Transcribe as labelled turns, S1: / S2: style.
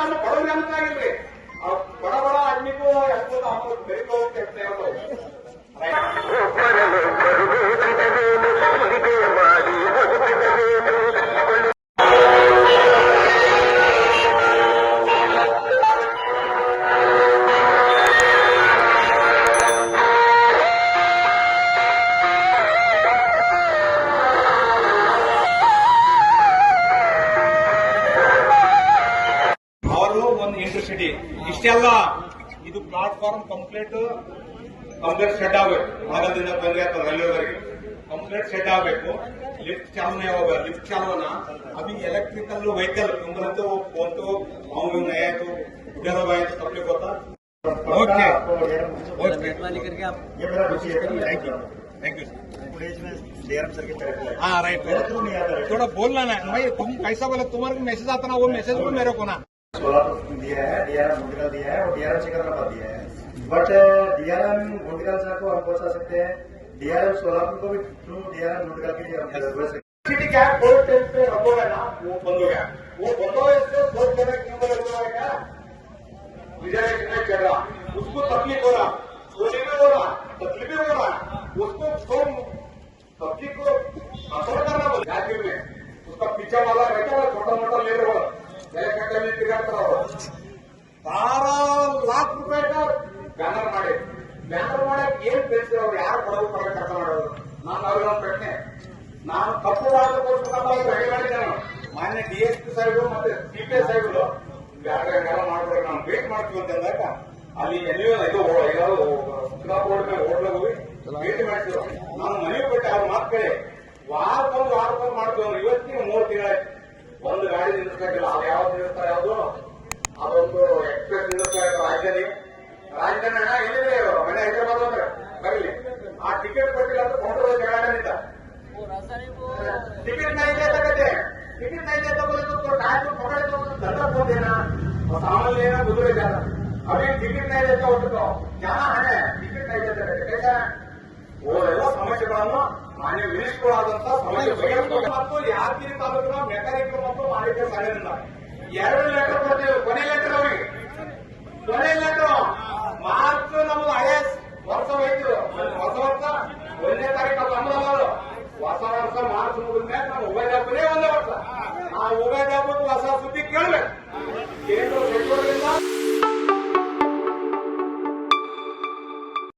S1: ಬಡವರು ಬಡವರಿಗೆ ಅನುಕೂಲ ಆಗಿಲ್ರಿ ಬಡ ಬಡ ಹಣ್ಣಿಗೂ ಎಷ್ಟು ಅಮೌಂಟ್ ಅಂತ ಇಷ್ಟೆಲ್ಲ ಇದು ಪ್ಲಾಟ್ಫಾರ್ಮ್ ಕಂಪ್ಲೀಟ್ ಕಂಪ್ಲೀಟ್ ಸೆಟ್ ಆಗಬೇಕು ಆಗದಿಂದ ತೊಂದರೆ ಆಗ್ತದೆ ರೈಲ್ವೆವರೆಗೆ ಕಂಪ್ಲೀಟ್ ಸೆಟ್ ಆಗಬೇಕು ಲಿಫ್ಟ್ ಚಾಲನೆ ಹೋಗ ಲಿಫ್ಟ್ ಚಾಲನ अभी इलेक्ट्रिकल व्हीकल तुम्हाला तो कोणतो पाहून नये तो उद्या आहे तो तकलीफ होता ओके ओके
S2: वाली करके आप
S3: ये मेरा रुचि है
S1: thank you thank you
S3: footage में डीआरएम सर की तरफ है
S1: हाँ राइट
S3: मेरे थ्रू नहीं आता है
S1: थोड़ा बोलना ना भाई तुम कैसा बोले तुम्हारे को मैसेज आता ना वो मैसेज को मेरे को ना
S3: सोलापुर दिया है डीआरएम गुंडकल दिया है और डीआरएम सिकंदराबाद दिया है। बट डीआरएम गुंडकल को हम पहुँचा सकते हैं। डीआरएम सोलापुर को भी थ्रू डीआरएम गुंडकल के लिए हम
S1: सिटी पे ना? वो बंद हो गया। वो बंद हो इससे फोर्थ टेंथ क्यों? बंद हुआ रिजर्वेशन नहीं चल रहा। उसको तकलीफ़ हो रहा। सोने में हो रहा। तकलीफ़ हो रहा। उसको तो तकलीफ़ को असर करना बोल में उसका पीछे वाला रहता है छोटा मोटा ले रहे हो ಕಟ್ಟಲೆ ತಿರ್ಗಾಡ್ತಾರ ಅವರು ಲಾಕ್ ರೂಪಾಯಿ ಬ್ಯಾನರ್ ಮಾಡಿ ಬ್ಯಾನರ್ ಮಾಡಕ್ ಏನ್ ತಿಳಿಸಿದ್ರು ಯಾರು ಬರೋದು ಕೊಡಕ್ಕೆ ಕೆಲಸ ಮಾಡೋದು ನಾನು ಅವ್ರಿಗೆ ಒಂದು ಪ್ರಶ್ನೆ ನಾನು ತಪ್ಪು ರಾಜಕೋಸ್ಕರ ನಾನು ಮಾನ್ಯ ಡಿ ಎಸ್ ಪಿ ಸಾಹೇಬರು ಮತ್ತೆ ಸಿ ಪಿ ಎಸ್ ಸಾಹೇಬರು ಯಾರಿಗೆಲ್ಲ ಮಾಡ್ಬೇಕು ನಾನು ವೇಟ್ ಮಾಡ್ತೀವಿ ಅಂತ ಅಂದಾಗ ಅಲ್ಲಿ ಎಲ್ಲಿಯೂ ಇದು ಎಲ್ಲರೂ ಸುಧಾ ಬೋರ್ಡ್ ಮೇಲೆ ಹೋಟ್ಲಿಗೆ ಹೋಗಿ ಭೇಟಿ ಮಾಡಿಸಿದ್ರು ನಾನು ಮನೆ ಬಿಟ್ಟೆ ಅವ್ರ ಮಾತು ಕೇಳಿ. ವಾರಕ್ಕೊಂದು ವಾರಕ್ಕೊಂದು ಮಾಡ್ತೀವಿ ಇವತ್ತಿಗೆ ಮೂರು ತಿಂಗಳಾಯ್ತು. ಒಂದು ಗಾಡಿ ನಿಲ್ಲಿಸ್ಬೇಕಲ್ಲ ಅದು ಯಾವ್ದು ನಿಲ್ಲಿಸ್ತಾ ಯಾವ್ದು, ಅದೊಂದು ಎಕ್ಸ್ಪ್ರೆಸ್ ನಿಲ್ಲಿಸ್ತಾ ಇಲ್ಲ ರಾಜಧಾನಿ. ರಾಜಧಾನಿ ಅಣ್ಣ ಎಲ್ಲಿದೆ? ಮನೆ ಹೈದರಾಬಾದ್ ಅಂದ್ರೆ ಬರಲಿ. ಆ ಟಿಕೆಟ್ ಕೊಟ್ಟಿಲ್ಲ ಅಂತ ಕೊಂಡ್ರೆ ಜಗಳಾಡಲಿದ್ದ ಟಿಕೆಟ್ ನೈತೆ ತಗತ್ತೆ ಟಿಕೆಟ್ ನೈತೆ ತಗೊಳ್ಳಿದ್ದು ನಾಯಕರು ಕೊಡಲಿದ್ದು ದೊಡ್ಡ ಹೋದೇನ ಸಾಮಾನ್ಯ ಏನೋ ಕುದುರೆ ಜನ ಅವೇ ಟಿಕೆಟ್ ನೈತೆ ಹೊಟ್ಟು ಜನ ಹಣೆ. ಟಿಕೆಟ್ ನೈತೆ ತಗತ್ತೆ ಓ, ಎಲ್ಲ ಸಮಸ್ಯೆ. ಕೆಲಸಗಳನ್ನು ಮಾನ್ಯ ವೀರೇಶ್ ಆದಂತ ಮತ್ತು ಯಾದಗಿರಿ ತಾಲೂಕಿನ ಮೆಕ್ಯಾನಿಕ್ ಮತ್ತು ಮಾಲೀಕ ಸಾಲಿನಿಂದ ಎರಡು ಲೆಟರ್ ಕೊಡ್ತೇವೆ. ಕೊನೆ ಲೆಟರ್ ಅವರಿಗೆ. ಕೊನೆ ಲೆಟರ್. ಮಾರ್ಚ್ ನಮ್ದು ಐಎಸ್ ವರ್ಷ ಹೋಯ್ತು. ಹೊಸ ವರ್ಷ ಒಂದನೇ ತಾರೀಕು ನಮ್ದಲ್ಲ ಹೊಸ ವರ್ಷ ಮಾರ್ಚ್ ಮುಗಿದ ಮೇಲೆ ನಾವು ಉಭಯ ಹಬ್ಬನೇ ಒಂದೇ ವರ್ಷ. ಆ ಉಭಯ ಹಬ್ಬಕ್ಕೆ ಹೊಸ ಸುದ್ದಿ ಕೇಳಬೇಕು. ಕೇಂದ್ರ ಸಚಿವರು